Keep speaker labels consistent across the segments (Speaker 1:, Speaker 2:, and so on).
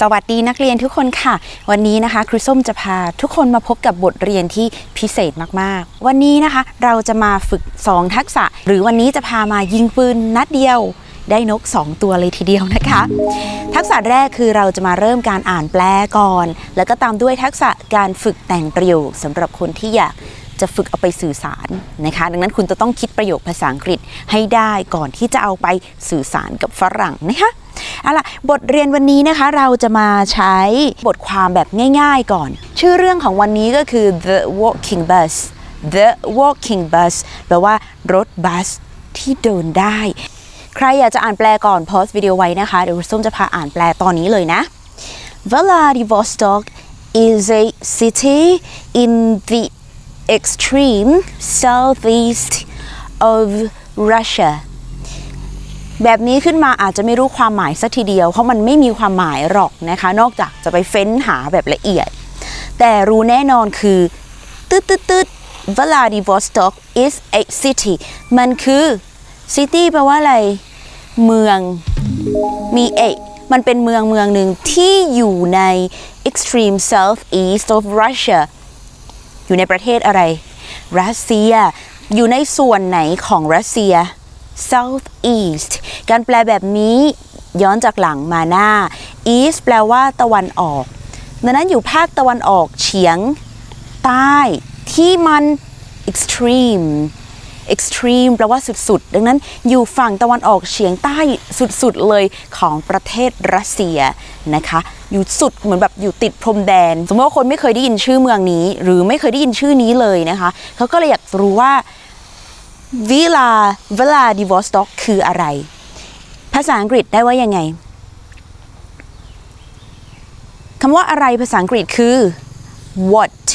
Speaker 1: สวัสดีนักเรียนทุกคนค่ะ วันนี้นะคะครูส้มจะพาทุกคนมาพบกับบทเรียนที่พิเศษมากๆ วันนี้นะคะเราจะมาฝึก 2 ทักษะ หรือวันนี้จะพามายิงปืนนัดเดียว ได้นก 2 ตัวเลยทีเดียวนะคะ ทักษะแรกคือเราจะมาเริ่มการอ่านแปลก่อน แล้วก็ตามด้วยทักษะการฝึกแต่งประโยคสำหรับคนที่อยากจะฝึกเอาไปสื่อสารนะคะ ดังนั้นคุณจะต้องคิดประโยคภาษาอังกฤษให้ได้ก่อนที่จะเอาไปสื่อสารกับฝรั่งนะคะ เอาล่ะบทเรียนวันนี้นะคะเราจะมาใช้บทความแบบง่าย ๆก่อน ชื่อเรื่องของวันนี้ก็คือ the walking bus the walking bus แปลว่ารถบัสที่เดินได้ ใครอยากจะอ่านแปลก่อนโพอสวิดีโอไว้นะคะ เดี๋ยวส้มจะพาอ่านแปลตอนนี้เลยนะ Vladivostok is a city in the extreme southeast of Russia แบบนี้ขึ้นมาอาจจะไม่รู้ความหมายสักทีเดียวเพราะมันไม่มีความหมายหรอกนะคะ นอกจากจะไปเฟ้นหาแบบละเอียด แต่รู้แน่นอนคือตึ๊ดตึ๊ดตึ๊ด Vladivostok is a city มันคือ city แปลว่าอะไร เมือง มีเอกมันเป็นเมืองเมืองหนึ่งที่อยู่ใน extreme southeast of Russia อยู่ในประเทศอะไร รัสเซีย อยู่ในส่วนไหนของรัสเซีย south east การแปลแบบนี้ย้อนจากหลังมาหน้า east แปลว่าตะวันออก ดังนั้นอยู่ภาคตะวันออกเฉียงใต้ที่มัน extreme extreme แปลว่าสุด ๆ ดังนั้นอยู่ฝั่งตะวันออกเฉียงใต้สุด ๆ เลยของประเทศรัสเซียนะคะ อยู่สุดเหมือนแบบอยู่ติดพรมแดน สมมติว่าคนไม่เคยได้ยินชื่อเมืองนี้ หรือไม่เคยได้ยินชื่อนี้เลยนะคะ เขาก็เลยอยากรู้ว่า วิลาเวลาดิวอสต็อกคืออะไร ภาษาอังกฤษได้ว่ายังไงคำว่าอะไรภาษาอังกฤษคือ what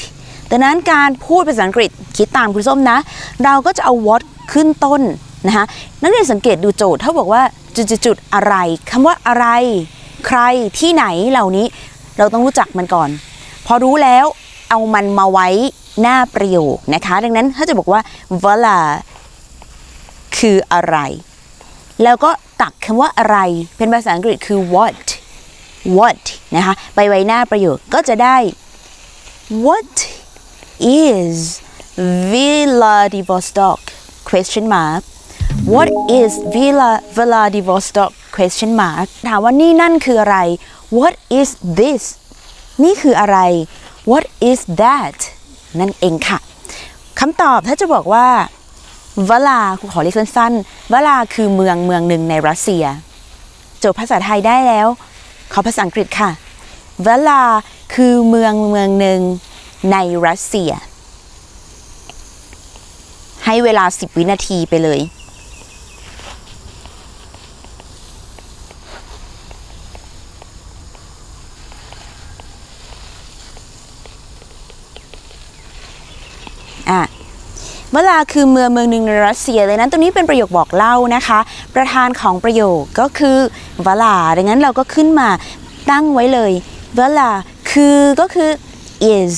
Speaker 1: ดังนั้นการพูดภาษาอังกฤษคิดตามคุณส้มนะ เราก็จะเอา what ขึ้นต้นนะคะนักเรียนสังเกตดูโจทย์ถ้าบอกว่าจุดๆอะไรคำว่าอะไร ใครที่ไหนเหล่านี้ เราต้องรู้จักมันก่อน พอรู้แล้วเอามันมาไว้หน้าประโยคนะคะ ดังนั้นถ้าจะบอกว่า voila คืออะไร แล้วก็ตักคำว่าอะไร เป็นภาษาอังกฤษคือ what what นะคะ ไปไว้หน้าประโยคก็จะได้ what is Vladivostok question mark what is Villa Vladivostok question mark ถามว่านี่นั่นคืออะไร what is this นี่คืออะไร what is that นั่นเองค่ะคำตอบถ้าจะบอกว่า วลาครูขอเรียกสั้นๆวลาคือเมืองเมืองหนึ่งในรัสเซีย โจทย์ภาษาไทยได้แล้ว ขอภาษาอังกฤษค่ะวลาคือเมืองเมืองหนึ่งในรัสเซีย ให้เวลา 10 วินาทีไปเลย เวลาคือเมืองเมืองหนึ่งในรัสเซียเลยนั้นตรงนี้เป็นประโยคบอกเล่านะคะ ประธานของประโยคก็คือเวลาดังนั้นเราก็ขึ้นมาตั้งไว้เลยเวลาคือก็คือ is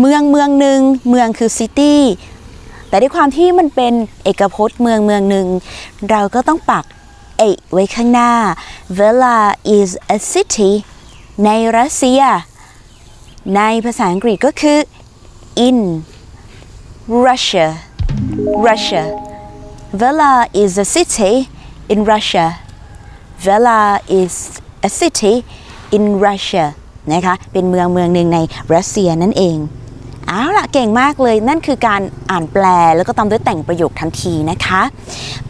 Speaker 1: เมืองเมืองหนึ่งเมืองคือ city แต่ด้วยความที่มันเป็นเอกพจน์เมืองเมืองหนึ่งเราก็ต้องปัก a ไว้ข้างหน้า Vela is a city ในรัสเซีย ในภาษาอังกฤษก็คือ in Russia Russia Vela is a city in Russia Vela is a city in Russia นะคะเป็นเมืองเมืองหนึ่งในรัสเซียนั่นเองเอาล่ะเก่งมากเลยนั่นคือการอ่านแปลแล้วก็ตามด้วยแต่งประโยคทันทีนะคะ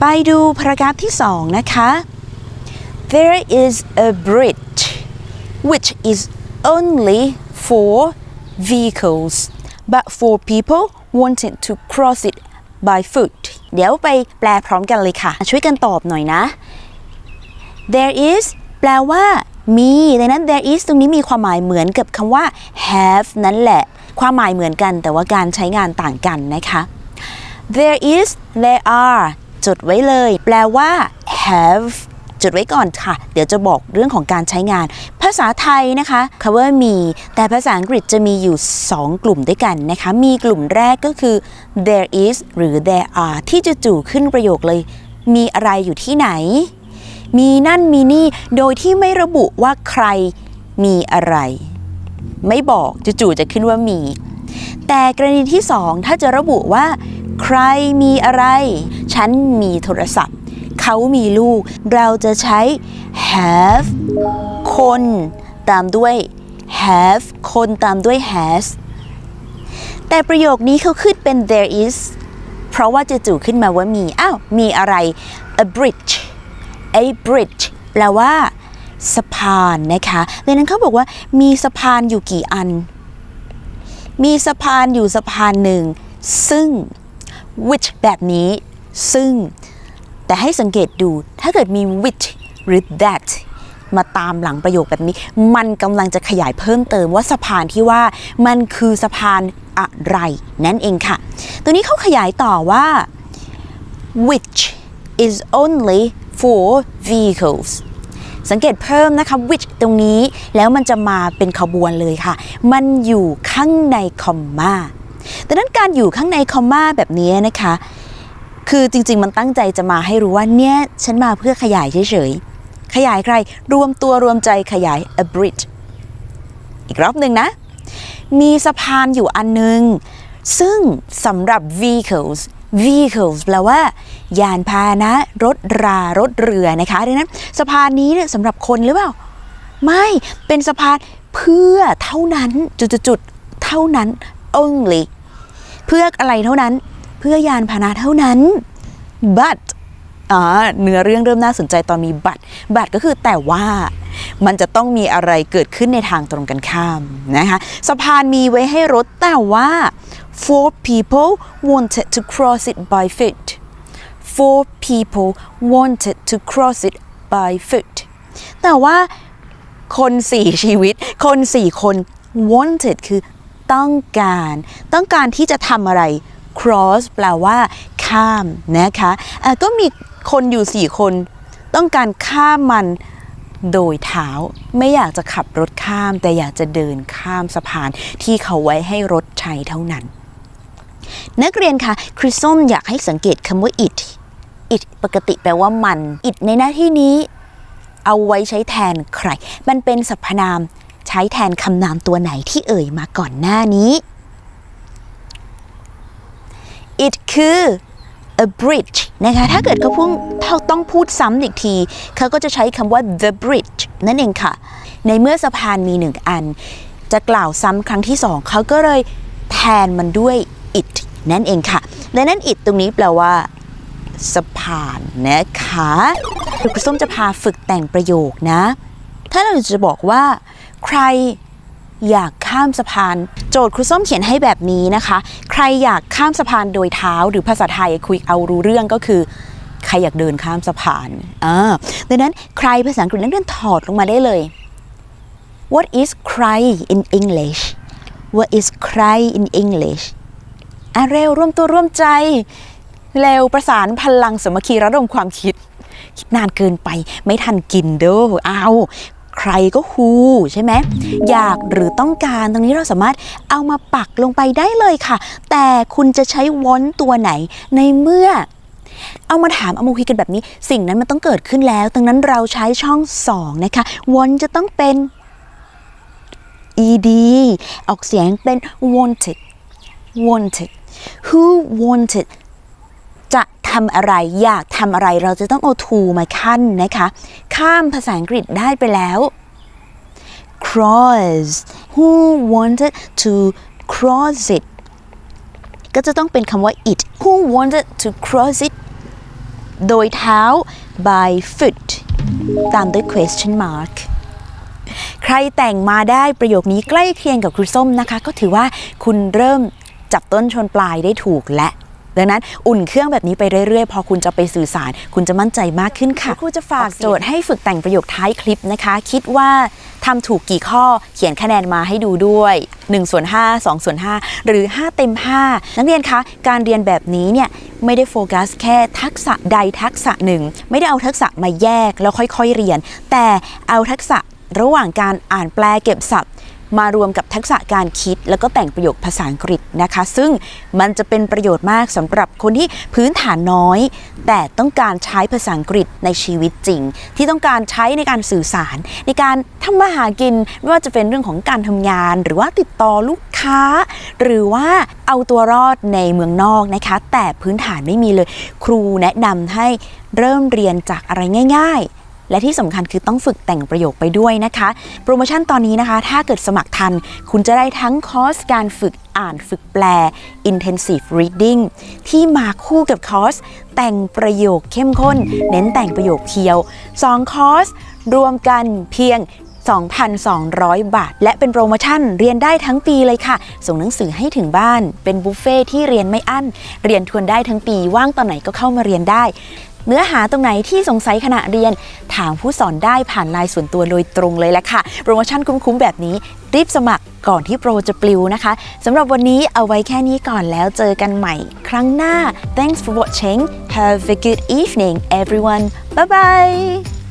Speaker 1: ไปดูพารากราฟที่ 2 นะคะ There is a bridge which is only for vehicles but for people wanting to cross it by foot เดี๋ยวไปแปลพร้อมกันเลยค่ะ ช่วยกันตอบหน่อยนะ there is แปลว่ามีดังนั้น there is ตรงนี้มีความหมายเหมือนกับคำว่า have นั่นแหละ ความหมายเหมือนกันแต่ว่าการใช้งานต่างกันนะคะ there is there are จดไว้เลย แปลว่า have จดไว้ก่อนค่ะ เดี๋ยวจะบอกเรื่องของการใช้งาน ภาษาไทยนะคะคำว่ามี แต่ภาษาอังกฤษจะมีอยู่ 2 กลุ่มด้วยกันนะคะ มีกลุ่มแรกก็คือ there is หรือ there are ที่จะจู่ขึ้นประโยคเลย มีอะไรอยู่ที่ไหน มีนั่นมีนี่ โดยที่ไม่ระบุว่าใครมีอะไร ไม่บอกจู่ๆจะขึ้นว่ามี แต่กรณีที่สองถ้าจะระบุว่า ใครมีอะไร ฉันมีโทรศัพท์ เขามีลูก เราจะใช้ have คนตามด้วย have คนตามด้วย has แต่ประโยคนี้เขาขึ้นเป็น there is เพราะว่าจะจู่ขึ้นมาว่ามี อ้าว มีอะไร a bridge a bridge แปลว่า สะพานนะคะดังนั้นเขาบอกว่ามีสะพานอยู่กี่อัน มีสะพานอยู่สะพานหนึ่ง ซึ่ง which แบบนี้ ซึ่ง แต่ให้สังเกตดูถ้าเกิดมี which หรือ that มาตามหลังประโยคแบบนี้ มันกำลังจะขยายเพิ่มเติมว่าสะพานที่ว่ามันคือสะพานอะไร นั่นเองค่ะ ตัวนี้เขาขยายต่อว่า which is only for vehicles สังเกตเพิ่มนะคะ which ตรงนี้แล้วมันจะมาเป็นขบวนเลยค่ะ มันอยู่ข้างในคอมมาดังนั้นการอยู่ข้างในคอมมาแบบนี้นะคะ คือจริง ๆ มันตั้งใจจะมาให้รู้ว่าเนี่ยฉันมาเพื่อขยายเฉยๆ ขยายใคร รวมตัวรวมใจขยาย a bridge อีกรอบหนึ่งนะ มีสะพานอยู่อันหนึง ซึ่งสำหรับ vehicles vehicles แปลว่า ยานพาหนะ รถรารถเรือนะคะดังนั้นสะพานนี้เนี่ยสำหรับคนหรือเปล่า ไม่เป็นสะพานเพื่อเท่านั้นจุดๆๆเท่านั้น only เพื่ออะไรเท่านั้น พื่อยานพาหนะเท่านั้น but อ่าเนื้อเรื่องเริ่มน่าสนใจตอนมี but but ก็คือแต่ว่ามันจะต้องมีอะไรเกิดขึ้นในทางตรงกันข้ามนะคะสะพานมีไว้ให้รถแต่ว่า four people wanted to cross it by foot four people wanted to cross it by foot แต่ว่าคนสี่ชีวิต คนสี่คน wanted คือต้องการ ต้องการที่จะทำอะไร cross แปลว่า ข้ามนะคะะก็มีคนอยู่สี่คน ต้องการข้ามมันโดยเท้าไม่อยากจะขับรถข้าม แต่อยากจะเดินข้ามสะพานที่เขาไว้ให้รถใช้เท่านั้น นักเรียนคะคริสส้มอยากให้สังเกตคำว่า it it ปกติแปลว่ามัน it ในหน้าที่นี้ เอาไว้ใช้แทนใคร มันเป็นสรรพนามใช้แทนคำนามตัวไหนที่เอ่ยมาก่อนหน้านี้ it คือ a bridge นะคะ ถ้าเกิดเขาพูดเขาต้องพูดซ้ำอีกที เขาก็จะใช้คำว่า the bridge นั่นเองค่ะ ในเมื่อสะพานมีหนึ่งอัน จะกล่าวซ้ำครั้งที่สอง เขาก็เลยแทนมันด้วย it นั่นเองค่ะและนั่น it ตรงนี้แปลว่าสะพานนะคะครูส้มจะพาฝึกแต่งประโยคนะ ถ้าเราจะบอกว่า ใคร อยากข้ามสะพาน โจทย์ครูส้มเขียนให้แบบนี้นะคะ ใครอยากข้ามสะพานโดยเท้าหรือภาษาไทยคุยเอารู้เรื่องก็คือ ใครอยากเดินข้ามสะพานอ่าดังนั้นใครภาษาอังกฤษนักเรียนถอดลงมาได้เลย What is cry in English What is cry in English อะเร็วร่วมตัวร่วมใจ เร็วประสานพลังสมัคคีระดมความคิด คิดนานเกินไปไม่ทันกินเด้อเอา ใครก็ฮูใช่ไหมอยากหรือต้องการตรงนี้เราสามารถเอามาปักลงไปได้เลยค่ะ แต่คุณจะใช้วอนตัวไหนในเมื่อ เอามาถามเอามาคุยกันแบบนี้ สิ่งนั้นมันต้องเกิดขึ้นแล้วดังนั้นเราใช้ช่องสองนะคะวอนจะต้องเป็น ed ออกเสียงเป็น wanted wanted who wanted จะทำอะไรอยากทำอะไรเราจะต้องเอา to มาขั้นนะคะ ข้ามภาษาอังกฤษได้ไปแล้ว cross who wanted to cross it ก็จะต้องเป็นคำว่า it who wanted to cross it โดยเท้า by foot ตามด้วย question mark ใครแต่งมาได้ประโยคนี้ใกล้เคียงกับครูส้มนะคะ ก็ถือว่าคุณเริ่มจับต้นชนปลายได้ถูกและ ดังนั้นอุ่นเครื่องแบบนี้ไปเรื่อยๆ พอคุณจะไปสื่อสาร คุณจะมั่นใจมากขึ้นค่ะครูจะฝากโจทย์ให้ฝึกแต่งประโยคท้ายคลิปนะคะ คิดว่าทำถูกกี่ข้อเขียนคะแนนมาให้ดูด้วย1ส่วน5 2ส่วน5หรือ 5 เต็ม 5 นักเรียนคะ การเรียนแบบนี้เนี่ยไม่ได้โฟกัสแค่ทักษะใดทักษะหนึ่ง ไม่ได้เอาทักษะมาแยกแล้วค่อยๆเรียน แต่เอาทักษะระหว่างการอ่านแปลเก็บศัพท์ มารวมกับทักษะการคิด แล้วก็แต่งประโยคภาษาอังกฤษนะคะ ซึ่งมันจะเป็นประโยชน์มากสำหรับคนที่พื้นฐานน้อย แต่ต้องการใช้ภาษาอังกฤษในชีวิตจริง ที่ต้องการใช้ในการสื่อสาร ในการทำมาหากินไม่ว่าจะเป็นเรื่องของการทำงาน หรือว่าติดต่อลูกค้า หรือว่าเอาตัวรอดในเมืองนอกนะคะ แต่พื้นฐานไม่มีเลย ครูแนะนำให้เริ่มเรียนจากอะไรง่าย ๆ และที่สำคัญคือต้องฝึกแต่งประโยคไปด้วยนะคะ โปรโมชั่นตอนนี้นะคะ ถ้าเกิดสมัครทัน คุณจะได้ทั้งคอร์สการฝึกอ่านฝึกแปล intensive reading ที่มาคู่กับคอร์สแต่งประโยคเข้มข้น เน้นแต่งประโยคเพียว 2 คอร์ส รวมกันเพียง 2,200 บาท และเป็นโปรโมชั่นเรียนได้ทั้งปีเลยค่ะ ส่งหนังสือให้ถึงบ้าน เป็นบุฟเฟ่ที่เรียนไม่อั้น เรียนทวนได้ทั้งปีว่างตอนไหนก็เข้ามาเรียนได้ เนื้อหาตรงไหนที่สงสัยขณะเรียน ถามผู้สอนได้ผ่านไลน์ส่วนตัวโดยตรงเลยแหละค่ะ โปรโมชั่นคุ้มๆแบบนี้ รีบสมัครก่อนที่โปรจะปลิวนะคะสำหรับวันนี้เอาไว้แค่นี้ก่อนแล้วเจอกันใหม่ ครั้งหน้า thanks for watching have a good evening everyone bye bye